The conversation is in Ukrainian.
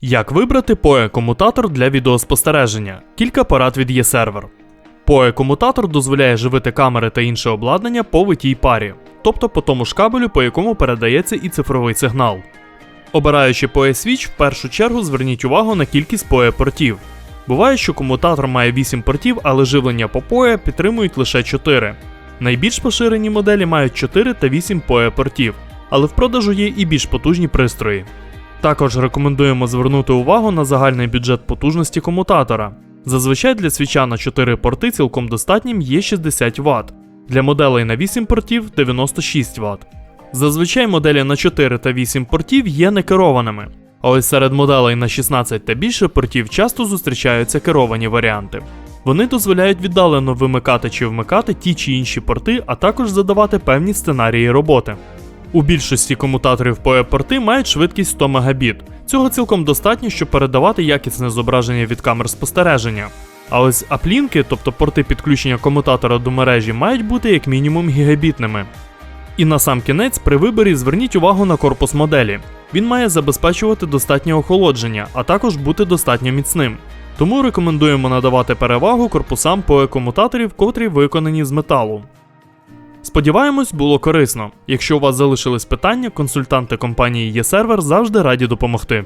Як вибрати PoE-комутатор для відеоспостереження? Кілька порад від eServer. PoE-комутатор дозволяє живити камери та інше обладнання по витій парі, тобто по тому ж кабелю, по якому передається і цифровий сигнал. Обираючи PoE-свіч, в першу чергу зверніть увагу на кількість PoE-портів. Буває, що комутатор має 8 портів, але живлення по PoE підтримують лише 4. Найбільш поширені моделі мають 4 та 8 PoE-портів, але в продажу є і більш потужні пристрої. Також рекомендуємо звернути увагу на загальний бюджет потужності комутатора. Зазвичай для свіча на 4 порти цілком достатнім є 60 Вт, для моделей на 8 портів 96 Вт. Зазвичай моделі на 4 та 8 портів є некерованими, а ось серед моделей на 16 та більше портів часто зустрічаються керовані варіанти. Вони дозволяють віддалено вимикати чи вмикати ті чи інші порти, а також задавати певні сценарії роботи. У більшості комутаторів PoE-порти мають швидкість 100 Мбіт. Цього цілком достатньо, щоб передавати якісне зображення від камер спостереження. А ось аплінки, тобто порти підключення комутатора до мережі, мають бути як мінімум гігабітними. І на сам кінець при виборі зверніть увагу на корпус моделі. Він має забезпечувати достатнє охолодження, а також бути достатньо міцним. Тому рекомендуємо надавати перевагу корпусам PoE-комутаторів, котрі виконані з металу. Сподіваємось, було корисно. Якщо у вас залишились питання, консультанти компанії eServer завжди раді допомогти.